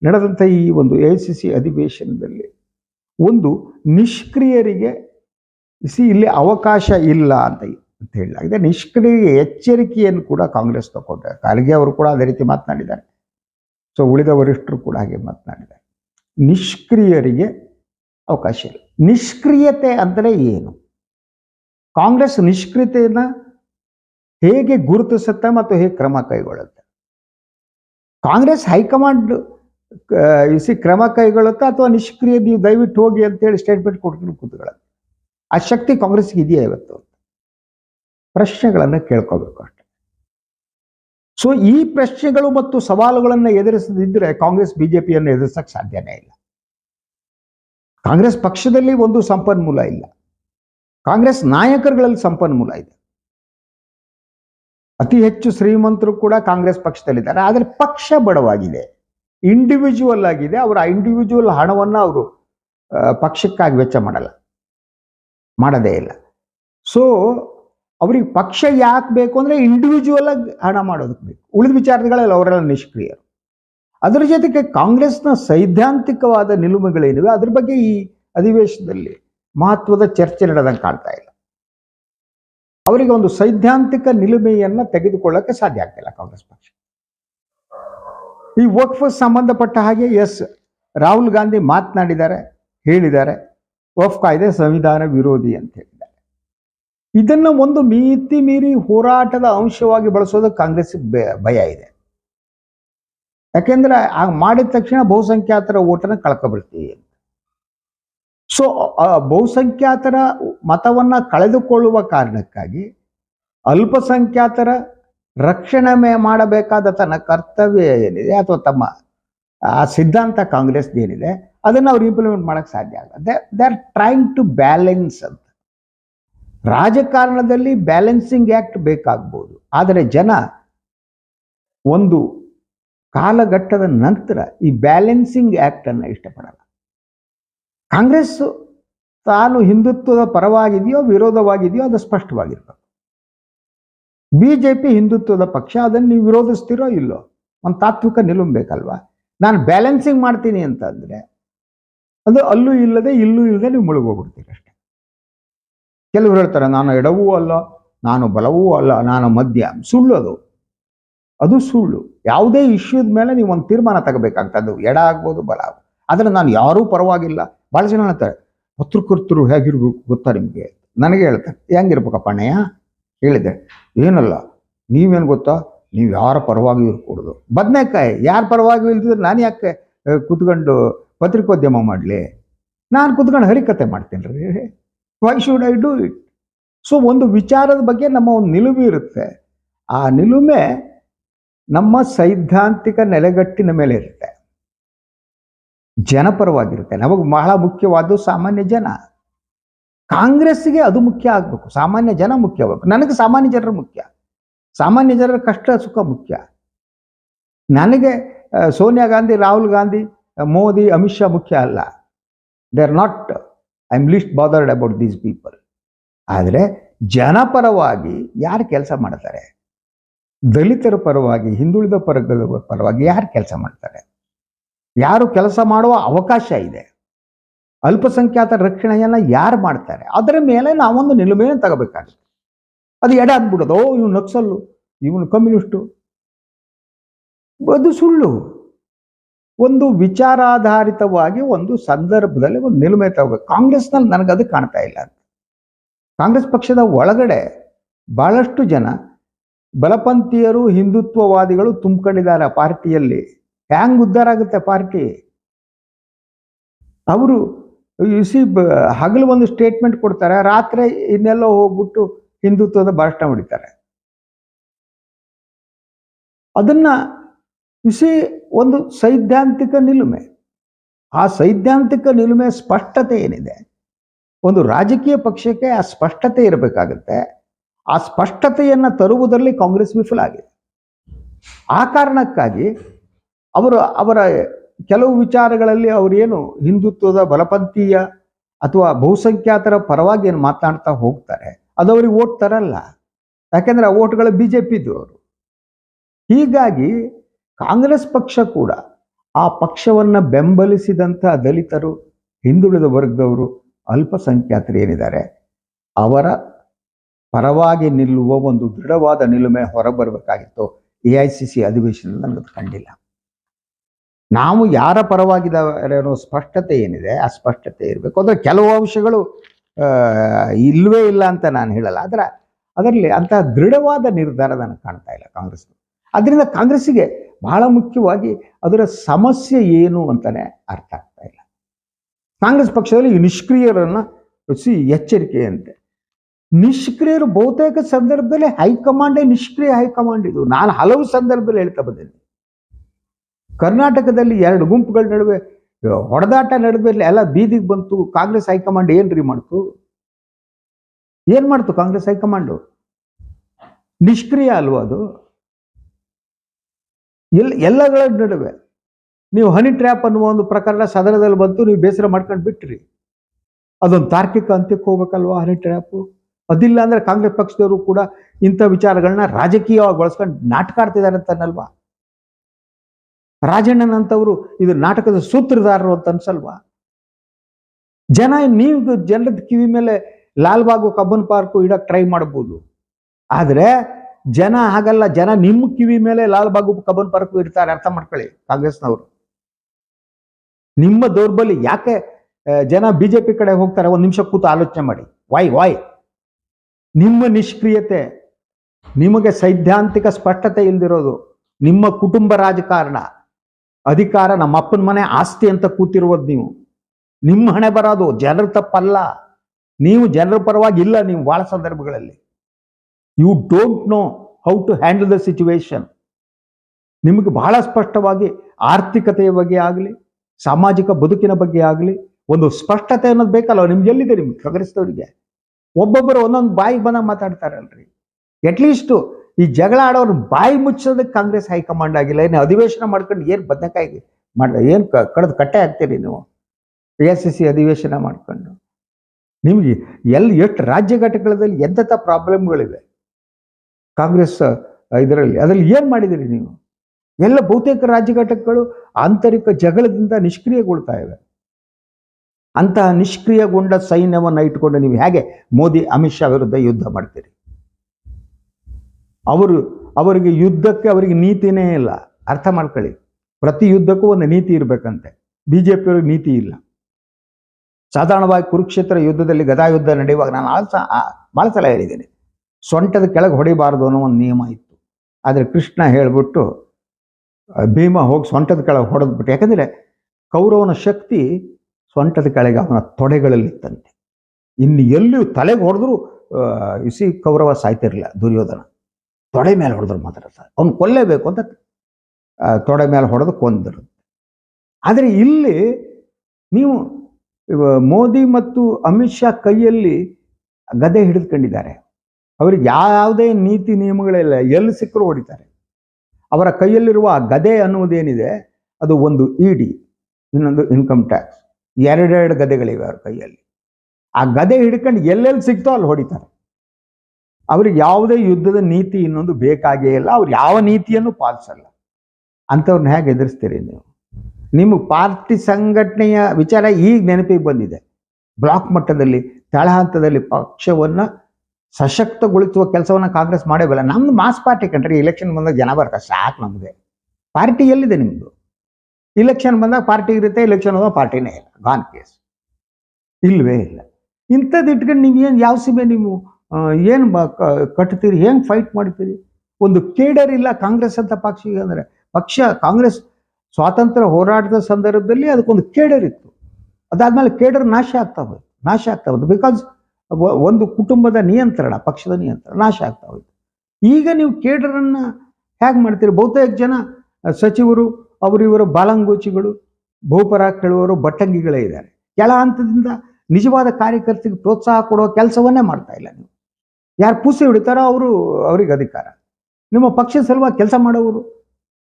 ನಡೆದಂಥ ಈ ಒಂದು ಎ ಸಿ ಸಿ ಅಧಿವೇಶನದಲ್ಲಿ ಒಂದು ನಿಷ್ಕ್ರಿಯರಿಗೆ, ಸಿ ಇಲ್ಲಿ ಅವಕಾಶ ಇಲ್ಲ ಅಂತ ಅಂತ ಹೇಳಲಾಗಿದೆ. ನಿಷ್ಕ್ರಿಯ ಎಚ್ಚರಿಕೆಯನ್ನು ಕೂಡ ಕಾಂಗ್ರೆಸ್ ತಗೊಂಡ ಖಾರ್ಗೆ ಅವರು ಕೂಡ ಅದೇ ರೀತಿ ಮಾತನಾಡಿದ್ದಾರೆ. ಸೊ ಉಳಿದ ವರಿಷ್ಠರು ಕೂಡ ಹಾಗೆ ಮಾತನಾಡಿದ್ದಾರೆ. ನಿಷ್ಕ್ರಿಯರಿಗೆ ಅವಕಾಶ ಇಲ್ಲ. ನಿಷ್ಕ್ರಿಯತೆ ಅಂದರೆ ಏನು? ಕಾಂಗ್ರೆಸ್ ನಿಷ್ಕ್ರಿಯತೆಯನ್ನ ಹೇಗೆ ಗುರುತಿಸುತ್ತೆ ಮತ್ತು ಹೇಗೆ ಕ್ರಮ ಕೈಗೊಳ್ಳುತ್ತೆ? ಕಾಂಗ್ರೆಸ್ ಹೈಕಮಾಂಡ್ ಇಸಿ ಕ್ರಮ ಕೈಗೊಳ್ಳುತ್ತಾ ಅಥವಾ ನಿಷ್ಕ್ರಿಯ ನೀವು ದಯವಿಟ್ಟು ಹೋಗಿ ಅಂತೇಳಿ ಸ್ಟೇಟ್ಮೆಂಟ್ ಕೊಟ್ಕೊಂಡು ಕೂತ್ಕೊಳ್ಳುತ್ತೆ ಆ ಶಕ್ತಿ ಕಾಂಗ್ರೆಸ್ಗೆ ಇದೆಯಾ ಇವತ್ತು? ಪ್ರಶ್ನೆಗಳನ್ನು ಕೇಳ್ಕೋಬೇಕು ಅಷ್ಟೆ. ಸೊ ಈ ಪ್ರಶ್ನೆಗಳು ಮತ್ತು ಸವಾಲುಗಳನ್ನು ಎದುರಿಸದಿದ್ದರೆ ಕಾಂಗ್ರೆಸ್ ಬಿಜೆಪಿಯನ್ನು ಎದುರಿಸಕ್ಕೆ ಸಾಧ್ಯನೇ ಇಲ್ಲ. ಕಾಂಗ್ರೆಸ್ ಪಕ್ಷದಲ್ಲಿ ಒಂದು ಸಂಪನ್ಮೂಲ ಇಲ್ಲ. ಕಾಂಗ್ರೆಸ್ ನಾಯಕರುಗಳಲ್ಲಿ ಸಂಪನ್ಮೂಲ ಇದೆ. ಅತಿ ಹೆಚ್ಚು ಶ್ರೀಮಂತರು ಕೂಡ ಕಾಂಗ್ರೆಸ್ ಪಕ್ಷದಲ್ಲಿದ್ದಾರೆ. ಆದರೆ ಪಕ್ಷ ಬಡವಾಗಿದೆ. ಇಂಡಿವಿಜುವಲ್ ಆಗಿದೆ. ಅವರ ಇಂಡಿವಿಜುವಲ್ ಹಣವನ್ನು ಅವರು ಪಕ್ಷಕ್ಕಾಗಿ ವೆಚ್ಚ ಮಾಡಲ್ಲ. ಮಾಡದೇ ಇಲ್ಲ. ಸೊ ಅವ್ರಿಗೆ ಪಕ್ಷ ಯಾಕೆ ಬೇಕು ಅಂದ್ರೆ ಇಂಡಿವಿಜುವಲ್ ಆಗಿ ಹಣ ಮಾಡೋದಕ್ಕೆ ಬೇಕು. ಉಳಿದ ವಿಚಾರಗಳಲ್ಲಿ ಅವರೆಲ್ಲ ನಿಷ್ಕ್ರಿಯರು. ಅದರ ಜೊತೆಗೆ ಕಾಂಗ್ರೆಸ್ನ ಸೈದ್ಧಾಂತಿಕವಾದ ನಿಲುಮೆಗಳೇನಿವೆ ಅದ್ರ ಬಗ್ಗೆ ಈ ಅಧಿವೇಶನದಲ್ಲಿ ಮಹತ್ವದ ಚರ್ಚೆ ನಡೆದಂಗೆ ಕಾಣ್ತಾ ಇಲ್ಲ. ಅವರಿಗೆ ಒಂದು ಸೈದ್ಧಾಂತಿಕ ನಿಲುಮೆಯನ್ನ ತೆಗೆದುಕೊಳ್ಳಕ್ಕೆ ಸಾಧ್ಯ ಆಗ್ತಿಲ್ಲ ಕಾಂಗ್ರೆಸ್ ಪಕ್ಷ. ಈ ವಕ್ಫ್ ಸಂಬಂಧಪಟ್ಟ ಹಾಗೆ ಎಸ್ ರಾಹುಲ್ ಗಾಂಧಿ ಮಾತನಾಡಿದ್ದಾರೆ, ಹೇಳಿದ್ದಾರೆ, ವಕ್ಫ್ ಕಾಯ್ದೆ ಸಂವಿಧಾನ ವಿರೋಧಿ ಅಂತ ಹೇಳಿದ್ದಾರೆ. ಇದನ್ನು ಒಂದು ಮಿತಿ ಮೀರಿ ಹೋರಾಟದ ಅಂಶವಾಗಿ ಬಳಸೋದು ಕಾಂಗ್ರೆಸ್ ಭಯ ಇದೆ. ಯಾಕೆಂದ್ರೆ ಮಾಡಿದ ತಕ್ಷಣ ಬಹುಸಂಖ್ಯಾತರ ಓಟನ್ನು ಕಳ್ಕೊಬಿಡ್ತೀವಿ ಅಂತ. ಸೊ ಬಹುಸಂಖ್ಯಾತರ ಮತವನ್ನ ಕಳೆದುಕೊಳ್ಳುವ ಕಾರಣಕ್ಕಾಗಿ ಅಲ್ಪಸಂಖ್ಯಾತರ ರಕ್ಷಣೆ ಮಾಡಬೇಕಾದ ತನ್ನ ಕರ್ತವ್ಯ ಏನಿದೆ ಅಥವಾ ತಮ್ಮ, ಆ ಸಿದ್ಧಾಂತ ಕಾಂಗ್ರೆಸ್ ಏನಿದೆ, ಅದನ್ನು ಅವ್ರು ಇಂಪ್ಲಿಮೆಂಟ್ ಮಾಡಕ್ ಸಾಧ್ಯ ಆಗಲ್ಲ. They they are trying to balance ಅಂತ. ರಾಜಕಾರಣದಲ್ಲಿ ಬ್ಯಾಲೆನ್ಸಿಂಗ್ ಆಕ್ಟ್ ಬೇಕಾಗ್ಬೋದು. ಆದರೆ ಜನ ಒಂದು ಕಾಲಘಟ್ಟದ ನಂತರ ಈ ಬ್ಯಾಲೆನ್ಸಿಂಗ್ ಆಕ್ಟ್ ಅನ್ನ ಇಷ್ಟಪಡಲ್ಲ. ಕಾಂಗ್ರೆಸ್ ತಾನು ಹಿಂದುತ್ವದ ಪರವಾಗಿದೆಯೋ ವಿರೋಧವಾಗಿದೆಯೋ ಅದು ಸ್ಪಷ್ಟವಾಗಿರ್ಬೇಕು. ಬಿಜೆಪಿ ಹಿಂದುತ್ವದ ಪಕ್ಷ, ಅದನ್ನು ನೀವು ವಿರೋಧಿಸ್ತೀರೋ ಇಲ್ಲೋ? ಒಂದು ತಾತ್ವಿಕ ನಿಲುವು ಬೇಕಲ್ವಾ? ನಾನು ಬ್ಯಾಲೆನ್ಸಿಂಗ್ ಮಾಡ್ತೀನಿ ಅಂತಂದ್ರೆ, ಅದು ಅಲ್ಲೂ ಇಲ್ಲದೆ, ಇಲ್ಲೂ ಇಲ್ಲದೆ ನೀವು ಮುಳುಗೋಗ್ಬಿಡ್ತೀರಿ ಅಷ್ಟೇ. ಕೆಲವರು ಹೇಳ್ತಾರೆ, ನಾನು ಎಡವೂ ಅಲ್ಲ, ನಾನು ಬಲವೂ ಅಲ್ಲ, ನಾನು ಮಧ್ಯ ಸುಳ್ಳು ಅದು. ಅದು ಸುಳ್ಳು. ಯಾವುದೇ ಇಶ್ಯೂದ ಮೇಲೆ ನೀವು ಒಂದು ತೀರ್ಮಾನ ತಗೋಬೇಕಾಗ್ತದೆ. ಎಡ ಆಗ್ಬೋದು, ಬಲ ಆಗ್ಬೋದು. ಆದರೆ ನಾನು ಯಾರೂ ಪರವಾಗಿಲ್ಲ. ಭಾಳ ಜನ ಹೇಳ್ತಾರೆ, ಪತ್ರಕರ್ತರು ಹೇಗಿರ್ಬೇಕು ಗೊತ್ತಾ ನಿಮಗೆ? ನನಗೆ ಹೇಳ್ತಾರೆ, ಹೆಂಗಿರ್ಬೇಕಪ್ಪ ಅಣ್ಣಯ್ಯ? ಹೇಳಿದೆ, ಏನಲ್ಲ, ನೀವೇನು ಗೊತ್ತಾ, ನೀವು ಯಾರ ಪರವಾಗಿ ಇರ್ಕೂಡುದು. ಬದನೆಕಾಯಿ, ಯಾರ ಪರವಾಗಿ ಇಲ್ದಿದ್ರೆ ನಾನು ಯಾಕೆ ಕುತ್ಕೊಂಡು ಕೂತ್ಕೊಂಡು ಪತ್ರಿಕೋದ್ಯಮ ಮಾಡಲಿ? ನಾನು ಕೂತ್ಕೊಂಡು ಹರಿಕತೆ ಮಾಡ್ತೀನಿ ರೀ why should I do it so ಒಂದು ವಿಚಾರದ ಬಗ್ಗೆ ನಮ್ಮ ಒಂದು ನಿಲುವು ಇರುತ್ತೆ. ಆ ನಿಲುಮೆ ನಮ್ಮ ಸೈದ್ಧಾಂತಿಕ ನೆಲೆಗಟ್ಟಿನ ಮೇಲೆ ಇರುತ್ತೆ. ಜನಪರವಾಗಿರುತ್ತೆ. ನಮಗೆ ಬಹಳ ಮುಖ್ಯವಾದ್ದು ಸಾಮಾನ್ಯ ಜನ. ಕಾಂಗ್ರೆಸ್ಗೆ ಅದು ಮುಖ್ಯ ಆಗಬೇಕು. ಸಾಮಾನ್ಯ ಜನ ಮುಖ್ಯ ಆಗಬೇಕು. ನನಗೆ ಸಾಮಾನ್ಯ ಜನರು ಮುಖ್ಯ. ಸಾಮಾನ್ಯ ಜನರ ಕಷ್ಟ, ಸುಖ ಮುಖ್ಯ. ನನಗೆ ಸೋನಿಯಾ ಗಾಂಧಿ, ರಾಹುಲ್ ಗಾಂಧಿ, ಮೋದಿ, ಅಮಿತ್ ಶಾ ಮುಖ್ಯ ಅಲ್ಲ. They are not I am least bothered about these people ಆದರೆ ಜನಪರವಾಗಿ ಯಾರು ಕೆಲಸ ಮಾಡ್ತಾರೆ? ದಲಿತರ ಪರವಾಗಿ, ಹಿಂದುಳಿದ ವರ್ಗದ ಪರವಾಗಿ ಯಾರು ಕೆಲಸ ಮಾಡ್ತಾರೆ? ಯಾರು ಕೆಲಸ ಮಾಡುವ ಅವಕಾಶ ಇದೆ. ಅಲ್ಪಸಂಖ್ಯಾತರ ರಕ್ಷಣೆಯನ್ನು ಯಾರು ಮಾಡ್ತಾರೆ? ಅದರ ಮೇಲೆ ನಾವೊಂದು ನಿಲುಮೆಯನ್ನು ತಗೋಬೇಕಾಗುತ್ತೆ ಅದು ಎಡ ಅಂದ್ಬಿಡೋದು, ಓ, ಇವನು ನಕ್ಸಲ್ಲು, ಇವನು ಕಮ್ಯುನಿಸ್ಟು. ಅದು ಸುಳ್ಳು. ಒಂದು ವಿಚಾರಾಧಾರಿತವಾಗಿ ಒಂದು ಸಂದರ್ಭದಲ್ಲಿ ಒಂದು ನಿಲುಮೆ ತಗೋಬೇಕು. ಕಾಂಗ್ರೆಸ್ನಲ್ಲಿ ನನಗದು ಕಾಣ್ತಾ ಇಲ್ಲ ಕಾಂಗ್ರೆಸ್ ಪಕ್ಷದ ಒಳಗಡೆ ಬಹಳಷ್ಟು ಜನ ಬಲಪಂಥೀಯರು, ಹಿಂದುತ್ವವಾದಿಗಳು ತುಂಬಿಕೊಂಡಿದ್ದಾರೆ ಪಾರ್ಟಿಯಲ್ಲಿ. ಹ್ಯಾಂಗ್ ಉದ್ಧಾರ ಆಗುತ್ತೆ ಪಾರ್ಟಿ? ಅವರು ಸಿ ಹಗಲು ಒಂದು ಸ್ಟೇಟ್ಮೆಂಟ್ ಕೊಡ್ತಾರೆ, ರಾತ್ರಿ ಇನ್ನೆಲ್ಲ ಹೋಗ್ಬಿಟ್ಟು ಹಿಂದುತ್ವದ ಭಾಷಣ ಹೊಡಿತಾರೆ ಅದನ್ನ ಸಿ ಒಂದು ಸೈದ್ಧಾಂತಿಕ ನಿಲುಮೆ. ಆ ಸೈದ್ಧಾಂತಿಕ ನಿಲುಮೆ ಸ್ಪಷ್ಟತೆ ಏನಿದೆ? ಒಂದು ರಾಜಕೀಯ ಪಕ್ಷಕ್ಕೆ ಆ ಸ್ಪಷ್ಟತೆ ಇರಬೇಕಾಗುತ್ತೆ. ಆ ಸ್ಪಷ್ಟತೆಯನ್ನು ತರುವುದರಲ್ಲಿ ಕಾಂಗ್ರೆಸ್ ವಿಫಲ ಆಗಿದೆ. ಆ ಕಾರಣಕ್ಕಾಗಿ ಅವರು ಅವರ ಕೆಲವು ವಿಚಾರಗಳಲ್ಲಿ ಅವರೇನು ಹಿಂದುತ್ವದ ಬಲಪಂಥೀಯ ಅಥವಾ ಬಹುಸಂಖ್ಯಾತರ ಪರವಾಗಿ ಏನು ಮಾತನಾಡ್ತಾ ಹೋಗ್ತಾರೆ, ಅದು ಅವ್ರಿಗೆ ಓಟ್ ತರಲ್ಲ. ಯಾಕೆಂದ್ರೆ ಆ ಓಟ್ಗಳು ಬಿ ಜೆ ಪಿದು ಅವರು. ಹೀಗಾಗಿ ಕಾಂಗ್ರೆಸ್ ಪಕ್ಷ ಕೂಡ ಆ ಪಕ್ಷವನ್ನು ಬೆಂಬಲಿಸಿದಂಥ ದಲಿತರು, ಹಿಂದುಳಿದ ವರ್ಗದವರು, ಅಲ್ಪಸಂಖ್ಯಾತರು ಏನಿದ್ದಾರೆ, ಅವರ ಪರವಾಗಿ ನಿಲ್ಲುವ ಒಂದು ದೃಢವಾದ ನಿಲುಮೆ ಹೊರಬರಬೇಕಾಗಿತ್ತು. ಎ ಐ ಸಿ ಸಿ ಅಧಿವೇಶನದಲ್ಲಿ ನನಗೆ ಕಂಡಿಲ್ಲ. ನಾವು ಯಾರ ಪರವಾಗಿದ್ದಾರೆ ಅನ್ನೋ ಸ್ಪಷ್ಟತೆ ಏನಿದೆ, ಆ ಸ್ಪಷ್ಟತೆ ಇರಬೇಕು. ಅಂದರೆ ಕೆಲವು ಅಂಶಗಳು ಇಲ್ಲವೇ ಇಲ್ಲ ಅಂತ ನಾನು ಹೇಳಲ್ಲ. ಆದರೆ ಅದರಲ್ಲಿ ಅಂತಹ ದೃಢವಾದ ನಿರ್ಧಾರ ನನಗೆ ಕಾಣ್ತಾ ಇಲ್ಲ ಕಾಂಗ್ರೆಸ್ ಅದರಿಂದ ಕಾಂಗ್ರೆಸ್ಸಿಗೆ ಬಹಳ ಮುಖ್ಯವಾಗಿ ಅದರ ಸಮಸ್ಯೆ ಏನು ಅಂತಾನೆ ಅರ್ಥ ಆಗ್ತಾ ಇಲ್ಲ. ಕಾಂಗ್ರೆಸ್ ಪಕ್ಷದಲ್ಲಿ ಈ ನಿಷ್ಕ್ರಿಯರನ್ನ ಸಿ ಎಚ್ಚರಿಕೆಯಂತೆ. ನಿಷ್ಕ್ರಿಯರು ಬಹುತೇಕ ಸಂದರ್ಭದಲ್ಲಿ ಹೈಕಮಾಂಡೇ ನಿಷ್ಕ್ರಿಯ ಹೈಕಮಾಂಡ್ ಇದು. ನಾನು ಹಲವು ಸಂದರ್ಭದಲ್ಲಿ ಹೇಳ್ತಾ ಬಂದಿದ್ದೀನಿ. ಕರ್ನಾಟಕದಲ್ಲಿ ಎರಡು ಗುಂಪುಗಳ ನಡುವೆ ಹೊಡೆದಾಟ ನಡೆದ್ಮೇಲೆ ಎಲ್ಲ ಬೀದಿಗೆ ಬಂತು. ಕಾಂಗ್ರೆಸ್ ಹೈಕಮಾಂಡ್ ಏನ್ರಿ ಮಾಡ್ತು? ಏನ್ ಮಾಡ್ತು ಕಾಂಗ್ರೆಸ್ ಹೈಕಮಾಂಡು? ನಿಷ್ಕ್ರಿಯ ಅಲ್ವಾ ಅದು? ಎಲ್ಲ, ಎಲ್ಲಗಳ ನಡುವೆ. ನೀವು ಹನಿ ಟ್ರ್ಯಾಪ್ ಅನ್ನುವ ಒಂದು ಪ್ರಕರಣ ಸದನದಲ್ಲಿ ಬಂತು, ನೀವು ಬೇಸರ ಮಾಡ್ಕೊಂಡು ಬಿಟ್ರಿ. ಅದೊಂದು ತಾರ್ಕಿಕ ಅಂತ್ಯಕ್ಕೆ ಹೋಗ್ಬೇಕಲ್ವಾ ಹನಿ ಟ್ರ್ಯಾಪು? ಅದಿಲ್ಲ ಅಂದ್ರೆ ಕಾಂಗ್ರೆಸ್ ಪಕ್ಷದವರು ಕೂಡ ಇಂಥ ವಿಚಾರಗಳನ್ನ ರಾಜಕೀಯವಾಗಿ ಬಳಸ್ಕೊಂಡು ನಾಟಕ ಆಡ್ತಿದ್ದಾರೆ ಅಂತನಲ್ವಾ? ರಾಜಣ್ಣನಂತವರು ಇದು ನಾಟಕದ ಸೂತ್ರಧಾರರು ಅಂತ ಅನ್ಸಲ್ವಾ? ಜನ ನೀವು ಜನರದ ಕಿವಿ ಮೇಲೆ ಲಾಲ್ಬಾಗು ಕಬ್ಬನ್ ಪಾರ್ಕು ಇಡಕ್ ಟ್ರೈ ಮಾಡ್ಬೋದು. ಆದ್ರೆ ಜನ ಹಾಗಲ್ಲ, ಜನ ನಿಮ್ಮ ಕಿವಿ ಮೇಲೆ ಲಾಲ್ಬಾಗು ಕಬ್ಬನ್ ಪಾರ್ಕು ಇಡ್ತಾರೆ, ಅರ್ಥ ಮಾಡ್ಕೊಳ್ಳಿ ಕಾಂಗ್ರೆಸ್ನವರು. ನಿಮ್ಮ ದೌರ್ಬಲ್ಯ ಯಾಕೆ ಜನ ಬಿಜೆಪಿ ಕಡೆ ಹೋಗ್ತಾರೆ, ಒಂದ್ ನಿಮಿಷ ಕೂತು ಆಲೋಚನೆ ಮಾಡಿ. ವಾಯ್ ವಾಯ್ ನಿಮ್ಮ ನಿಷ್ಕ್ರಿಯತೆ, ನಿಮಗೆ ಸೈದ್ಧಾಂತಿಕ ಸ್ಪಷ್ಟತೆ ಇಲ್ದಿರೋದು, ನಿಮ್ಮ ಕುಟುಂಬ ರಾಜಕಾರಣ. ಅಧಿಕಾರ ನಮ್ಮ ಅಪ್ಪನ ಮನೆ ಆಸ್ತಿ ಅಂತ ಕೂತಿರುವುದು ನೀವು. ನಿಮ್ಮ ಹಣೆ ಬರೋದು ಜನರ ತಪ್ಪಲ್ಲ. ನೀವು ಜನರ ಪರವಾಗಿ ಇಲ್ಲ ನೀವು ಭಾಳ ಸಂದರ್ಭಗಳಲ್ಲಿ. You don't know how to handle the situation ನಿಮಗೆ ಬಹಳ ಸ್ಪಷ್ಟವಾಗಿ ಆರ್ಥಿಕತೆಯ ಬಗ್ಗೆ ಆಗಲಿ, ಸಾಮಾಜಿಕ ಬದುಕಿನ ಬಗ್ಗೆ ಆಗಲಿ ಒಂದು ಸ್ಪಷ್ಟತೆ ಅನ್ನೋದು ಬೇಕಲ್ಲ. ನಿಮ್ಗೆ ಎಲ್ಲಿದೆ ನಿಮ್ಗೆ? ಕಾಂಗ್ರೆಸ್ದವರಿಗೆ ಒಬ್ಬೊಬ್ಬರು ಒಂದೊಂದು ಬಾಯಿಗೆ ಬಂದ ಮಾತಾಡ್ತಾರಲ್ರಿ. ಅಟ್ಲೀಸ್ಟು ಈ ಜಗಳ ಆಡೋರು ಬಾಯಿ ಮುಚ್ಚೋದಕ್ಕೆ ಕಾಂಗ್ರೆಸ್ ಹೈಕಮಾಂಡ್ ಆಗಿಲ್ಲ. ಏನು ಅಧಿವೇಶನ ಮಾಡ್ಕೊಂಡು ಏನು ಬದನೆಕಾಯಿ ಮಾಡ ಏನು ಕಡ್ದು ಕಟ್ಟೆ ಹಾಕ್ತೀರಿ ನೀವು? ಎಸ್ ಸಿ ಸಿ ಅಧಿವೇಶನ ಮಾಡ್ಕೊಂಡು. ನಿಮಗೆ ಎಲ್ಲಿ ಎಷ್ಟು ರಾಜ್ಯ ಘಟಕಗಳಲ್ಲಿ ಎಂಥ ಪ್ರಾಬ್ಲಮ್ಗಳಿವೆ? ಕಾಂಗ್ರೆಸ್ ಇದರಲ್ಲಿ. ಅದರಲ್ಲಿ ಏನು ಮಾಡಿದಿರಿ ನೀವು? ಎಲ್ಲ ಬಹುತೇಕ ರಾಜ್ಯ ಘಟಕಗಳು ಆಂತರಿಕ ಜಗಳದಿಂದ ನಿಷ್ಕ್ರಿಯಗೊಳ್ತಾ ಇವೆ. ಅಂತಹ ನಿಷ್ಕ್ರಿಯಗೊಂಡ ಸೈನ್ಯವನ್ನು ಇಟ್ಕೊಂಡು ನೀವು ಹೇಗೆ ಮೋದಿ, ಅಮಿತ್ ಶಾ ವಿರುದ್ಧ ಯುದ್ಧ ಮಾಡ್ತೀರಿ? ಅವರು, ಅವರಿಗೆ ಯುದ್ಧಕ್ಕೆ ಅವರಿಗೆ ನೀತಿನೇ ಇಲ್ಲ. ಅರ್ಥ ಮಾಡ್ಕೊಳ್ಳಿ. ಪ್ರತಿ ಯುದ್ಧಕ್ಕೂ ಒಂದು ನೀತಿ ಇರಬೇಕಂತೆ. ಬಿ ಜೆ ನೀತಿ ಇಲ್ಲ. ಸಾಧಾರಣವಾಗಿ ಕುರುಕ್ಷೇತ್ರ ಯುದ್ಧದಲ್ಲಿ ಗದಾ ಯುದ್ಧ ನಡೆಯುವಾಗ ನಾನು ಆ ಭಾಳ ಸಲ ಹೇಳಿದ್ದೀನಿ. ಸೊಂಟದ ಕೆಳಗೆ ಹೊಡಿಬಾರ್ದು ಅನ್ನೋ ಒಂದು ನಿಯಮ ಇತ್ತು. ಆದರೆ ಕೃಷ್ಣ ಹೇಳ್ಬಿಟ್ಟು, ಭೀಮ ಹೋಗಿ ಸೊಂಟದ ಕೆಳಗೆ ಹೊಡೆದ್ಬಿಟ್ಟು, ಯಾಕಂದರೆ ಕೌರವನ ಶಕ್ತಿ ಸೊಂಟದ ಕೆಳಗೆ ಅವನ ತೊಡೆಗಳಲ್ಲಿತ್ತಂತೆ. ಇನ್ನು ಎಲ್ಲಿಯೂ ತಲೆಗೆ ಹೊಡೆದ್ರು ಇಸಿ ಕೌರವ ಸಾಯ್ತಿರಲಿಲ್ಲ ದುರ್ಯೋಧನ. ತೊಡೆ ಮೇಲೆ ಹೊಡೆದ್ರು ಮಾತ್ರ ಸರ್ ಅವ್ನು ಕೊಲ್ಲೇಬೇಕು ಅಂತ ತೊಡೆ ಮೇಲೆ ಹೊಡೆದು ಕೊಂದರು ಆದರೆ ಇಲ್ಲಿ ನೀವು ಮೋದಿ ಮತ್ತು ಅಮಿತ್ ಶಾ ಕೈಯಲ್ಲಿ ಗದೆ ಹಿಡಿದುಕೊಂಡಿದ್ದಾರೆ. ಅವ್ರಿಗೆ ಯಾವುದೇ ನೀತಿ ನಿಯಮಗಳಿಲ್ಲ. ಎಲ್ಲಿ ಸಿಕ್ಕರೂ ಹೊಡಿತಾರೆ. ಅವರ ಕೈಯಲ್ಲಿರುವ ಆ ಗದೆ ಅನ್ನುವುದೇನಿದೆ? ಅದು ಒಂದು ಇಡಿ, ಇನ್ನೊಂದು ಇನ್ಕಮ್ ಟ್ಯಾಕ್ಸ್ ಎರಡೆರಡು ಗದೆಗಳಿವೆ ಅವ್ರ ಕೈಯಲ್ಲಿ. ಆ ಗದೆ ಹಿಡ್ಕೊಂಡು ಎಲ್ಲೆಲ್ಲಿ ಸಿಕ್ತೋ ಅಲ್ಲಿ ಹೊಡಿತಾರೆ. ಅವ್ರಿಗೆ ಯಾವುದೇ ಯುದ್ಧದ ನೀತಿ ಇನ್ನೊಂದು ಬೇಕಾಗೇ ಇಲ್ಲ. ಅವ್ರು ಯಾವ ನೀತಿಯನ್ನು ಪಾಲಿಸಲ್ಲ. ಅಂಥವ್ರನ್ನ ಹೇಗೆ ಎದುರಿಸ್ತೀರಿ ನೀವು? ನಿಮ್ಮ ಪಾರ್ಟಿ ಸಂಘಟನೆಯ ವಿಚಾರ ಈಗ ನೆನಪಿಗೆ ಬಂದಿದೆ. ಬ್ಲಾಕ್ ಮಟ್ಟದಲ್ಲಿ ತಳಹಂತದಲ್ಲಿ ಪಕ್ಷವನ್ನು ಸಶಕ್ತಗೊಳಿಸುವ ಕೆಲಸವನ್ನ ಕಾಂಗ್ರೆಸ್ ಮಾಡೇವಲ್ಲ ನಮ್ದು ಮಾಸ್ ಪಾರ್ಟಿ ಕಂಡ್ರಿ ಇಲೆಕ್ಷನ್ ಬಂದಾಗ ಜನ ಬರ್ತಾರೆ. ಸಾಕು ನಮಗೆ. ಪಾರ್ಟಿ ಎಲ್ಲಿದೆ ನಿಮ್ಮದು ಇಲೆಕ್ಷನ್ ಬಂದಾಗ ಪಾರ್ಟಿ ಇರುತ್ತೆ ಇಲೆಕ್ಷನ್ ಹೋದಾಗ ಪಾರ್ಟಿನೇ ಇಲ್ಲ. ಗಾನ್ ಕೇಸ್ ಇಲ್ಲವೇ ಇಲ್ಲ. ಇಂಥದ್ದು ಇಟ್ಕೊಂಡು ಏನು ಯಾವ ಸೀಮೆ ನೀವು? ಏನು ಕಟ್ತೀರಿ? ಹೆಂಗೆ ಫೈಟ್ ಮಾಡ್ತೀರಿ? ಒಂದು ಕೇಡರ್ ಇಲ್ಲ ಕಾಂಗ್ರೆಸ್ ಅಂತ ಪಕ್ಷ ಅಂದರೆ, ಪಕ್ಷ, ಕಾಂಗ್ರೆಸ್ ಸ್ವಾತಂತ್ರ್ಯ ಹೋರಾಟದ ಸಂದರ್ಭದಲ್ಲಿ ಅದಕ್ಕೊಂದು ಕೇಡರ್ ಇತ್ತು. ಅದಾದಮೇಲೆ ಕೇಡರ್ ನಾಶ ಆಗ್ತಾ ಹೋಯ್ತು. ನಾಶ ಆಗ್ತಾ ಹೋಯ್ತು. ಬಿಕಾಸ್ ಒಂದು ಕುಟುಂಬದ ನಿಯಂತ್ರಣ, ಪಕ್ಷದ ನಿಯಂತ್ರಣ ನಾಶ ಆಗ್ತಾ ಹೋಯ್ತು. ಈಗ ನೀವು ಕೇಡರನ್ನು ಹೇಗೆ ಮಾಡ್ತೀರಿ? ಬಹುತೇಕ ಜನ ಸಚಿವರು ಅವರಿವರು ಬಾಲಂಗೋಚಿಗಳು ಭೂಪರ ಕೇಳುವವರು ಬಟ್ಟಂಗಿಗಳೇ ಇದ್ದಾರೆ. ಕೆಳ ಹಂತದಿಂದ ನಿಜವಾದ ಕಾರ್ಯಕರ್ತರಿಗೆ ಪ್ರೋತ್ಸಾಹ ಕೊಡೋ ಕೆಲಸವನ್ನೇ ಮಾಡ್ತಾ ಇಲ್ಲ ನೀವು. ಯಾರು ಪೂಸೆ ಹಿಡಿತಾರೋ ಅವರು ಅವ್ರಿಗೆ ಅಧಿಕಾರ. ನಿಮ್ಮ ಪಕ್ಷದ ಸಲುವಾಗಿ ಕೆಲಸ ಮಾಡೋರು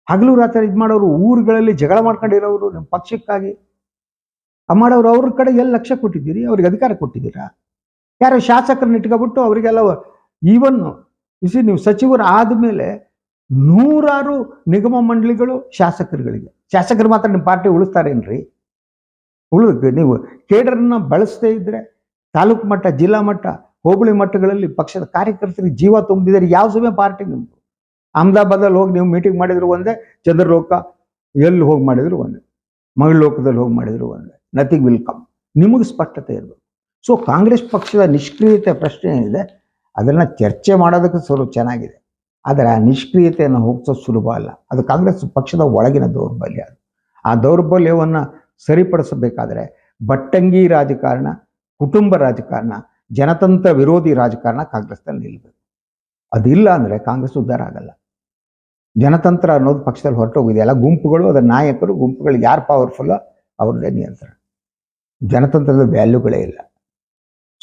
ಹಗಲು ರಾತ್ರಿ ಇದು ಮಾಡೋರು ಊರುಗಳಲ್ಲಿ ಜಗಳ ಮಾಡ್ಕೊಂಡಿರೋರು ನಿಮ್ಮ ಪಕ್ಷಕ್ಕಾಗಿ ಮಾಡೋರು ಅವ್ರ ಕಡೆ ಎಲ್ಲಿ ಲಕ್ಷ್ಯ ಕೊಟ್ಟಿದ್ದೀರಿ, ಅವ್ರಿಗೆ ಅಧಿಕಾರ ಕೊಟ್ಟಿದ್ದೀರಾ? ಯಾರೋ ಶಾಸಕರನ್ನ ಇಟ್ಕೊಬಿಟ್ಟು ಅವರಿಗೆಲ್ಲ ಈವನ್ ಇಸಿ ನೀವು ಸಚಿವರು ಆದಮೇಲೆ ನೂರಾರು ನಿಗಮ ಮಂಡಳಿಗಳು ಶಾಸಕರುಗಳಿಗೆ, ಶಾಸಕರು ಮಾತ್ರ ನಿಮ್ಮ ಪಾರ್ಟಿ ಉಳಿಸ್ತಾರೇನ್ರಿ? ಉಳಿದ ನೀವು ಕೇಡರನ್ನ ಬಳಸದೇ ಇದ್ರೆ ತಾಲೂಕು ಮಟ್ಟ, ಜಿಲ್ಲಾ ಮಟ್ಟ ಹೋಬಳಿ ಮಟ್ಟಗಳಲ್ಲಿ ಪಕ್ಷದ ಕಾರ್ಯಕರ್ತರಿಗೆ ಜೀವ ತುಂಬಿದರೆ ಯಾವ ಸಮಯ ಪಾರ್ಟಿ ನಿಮ್ಮದು ಅಹಮದಾಬಾದಲ್ಲಿ ಹೋಗಿ ನೀವು ಮೀಟಿಂಗ್ ಮಾಡಿದ್ರು ಒಂದೇ, ಚಂದ್ರಲೋಕ ಎಲ್ಲಿ ಹೋಗಿ ಮಾಡಿದ್ರು ಒಂದೇ ಮಗಳ ಲೋಕದಲ್ಲಿ ಹೋಗಿ ಮಾಡಿದ್ರು ಒಂದೇ ನಥಿಂಗ್ ವಿಲ್ ಕಮ್ ನಿಮಗೆ ಸ್ಪಷ್ಟತೆ ಇರಬೇಕು. ಸೊ ಕಾಂಗ್ರೆಸ್ ಪಕ್ಷದ ನಿಷ್ಕ್ರಿಯತೆ ಪ್ರಶ್ನೆ ಏನಿದೆ, ಅದನ್ನು ಚರ್ಚೆ ಮಾಡೋದಕ್ಕೆ ಸ್ವಲ್ಪ ಚೆನ್ನಾಗಿದೆ. ಆದರೆ ಆ ನಿಷ್ಕ್ರಿಯತೆಯನ್ನು ಹೋಗ್ಸೋದು ಸುಲಭ ಅಲ್ಲ. ಅದು ಕಾಂಗ್ರೆಸ್ ಪಕ್ಷದ ಒಳಗಿನ ದೌರ್ಬಲ್ಯ ಅದು. ಆ ದೌರ್ಬಲ್ಯವನ್ನು ಸರಿಪಡಿಸಬೇಕಾದ್ರೆ ಬಟ್ಟಂಗಿ ರಾಜಕಾರಣ, ಕುಟುಂಬ ರಾಜಕಾರಣ ಜನತಂತ್ರ ವಿರೋಧಿ ರಾಜಕಾರಣ ಕಾಂಗ್ರೆಸ್ನಲ್ಲಿ ನಿಲ್ಲಬೇಕು ಅದಿಲ್ಲ ಅಂದರೆ ಕಾಂಗ್ರೆಸ್ ಉದ್ಧಾರ ಆಗಲ್ಲ. ಜನತಂತ್ರ ಅನ್ನೋದು ಪಕ್ಷದಲ್ಲಿ ಹೊರಟೋಗಿದೆ. ಎಲ್ಲ ಗುಂಪುಗಳು, ಅದರ ನಾಯಕರು, ಗುಂಪುಗಳು ಯಾರು ಪವರ್ಫುಲ್ಲೋ ಅವ್ರದ್ದೇ ನಿಯಂತ್ರಣ. ಜನತಂತ್ರದ ವ್ಯಾಲ್ಯೂಗಳೇ ಇಲ್ಲ.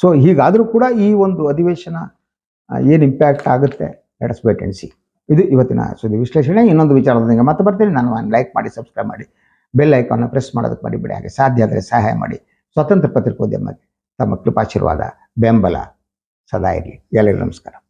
ಸೊ ಹೀಗಾದರೂ ಕೂಡ ಈ ಒಂದು ಅಧಿವೇಶನ ಏನು ಇಂಪ್ಯಾಕ್ಟ್ ಆಗುತ್ತೆ? ಅಂಡ್ ಸಿ ಇದು ಇವತ್ತಿನ ಸುದ್ದಿ ವಿಶ್ಲೇಷಣೆ. ಇನ್ನೊಂದು ವಿಚಾರದೊಂದಿಗೆ ಮತ್ತೆ ಬರ್ತೀನಿ. ನಾನು ಲೈಕ್ ಮಾಡಿ ಸಬ್ಸ್ಕ್ರೈಬ್ ಮಾಡಿ ಬೆಲ್ ಐಕಾನ್ನ ಪ್ರೆಸ್ ಮಾಡೋದಕ್ಕೆ ಮರಿಬೇಡಿ. ಹಾಗೆ ಸಾಧ್ಯ ಆದರೆ ಸಹಾಯ ಮಾಡಿ. ಸ್ವತಂತ್ರ ಪತ್ರಿಕೋದ್ಯಮಕ್ಕೆ ತಮ್ಮ ಕೃಪಾಶೀರ್ವಾದ. ಬೆಂಬಲ ಸದಾ ಇರಲಿ. ಎಲ್ಲರಿಗೂ ನಮಸ್ಕಾರ.